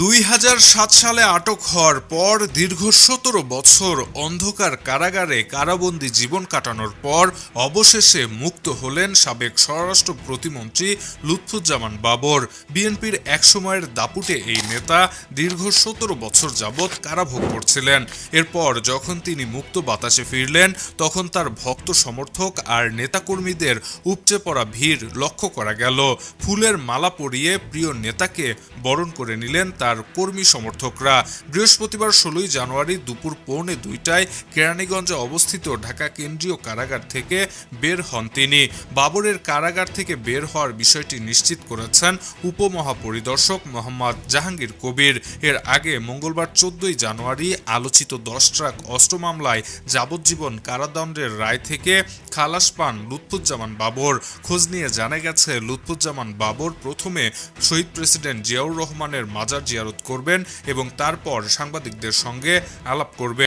দুই হাজার সাত সালে আটক হওয়ার পর দীর্ঘ সতেরো বছর অন্ধকার কারাগারে কারাবন্দী জীবন কাটানোর পর অবশেষে মুক্ত হলেন সাবেক স্বরাষ্ট্র প্রতিমন্ত্রী লুৎফুজ্জামান বাবর। বিএনপির একসময়ের দাপুটে এই নেতা দীর্ঘ সতেরো বছর যাবৎ কারাভোগ করছিলেন। এরপর যখন তিনি মুক্ত বাতাসে ফিরলেন, তখন তার ভক্ত সমর্থক আর নেতাকর্মীদের উপচে পড়া ভিড় লক্ষ্য করা গেল। ফুলের মালা পরিয়ে প্রিয় নেতাকে বরণ করে নিলেন তার কর্মী সমর্থকরা বৃহস্পতিবার ষোলোই জানুয়ারি দুপুর পৌনে দুইটায় কেরানীগঞ্জে অবস্থিত ঢাকা কেন্দ্রীয় কারাগার থেকে বের হন তিনি। বাবরের কারাগার থেকে বের হওয়ার বিষয়টি নিশ্চিত করেছেন উপমহাপরিদর্শক মোহাম্মদ জাহাঙ্গীর কবির। এর আগে মঙ্গলবার চোদ্দই জানুয়ারি আলোচিত দশ ট্রাক অস্ত্র মামলায় যাবজ্জীবন কারাদণ্ডের রায় থেকে খালাস পান লুৎফুজ্জামান বাবর। খোঁজ নিয়ে জানা গেছে, লুৎফুজ্জামান বাবর প্রথমে শহীদ প্রেসিডেন্ট জিয়াউর রহমানের মাজার জিয়ারত করবেন এবং তারপর সাংবাদিকদের সঙ্গে আলাপ করবেন।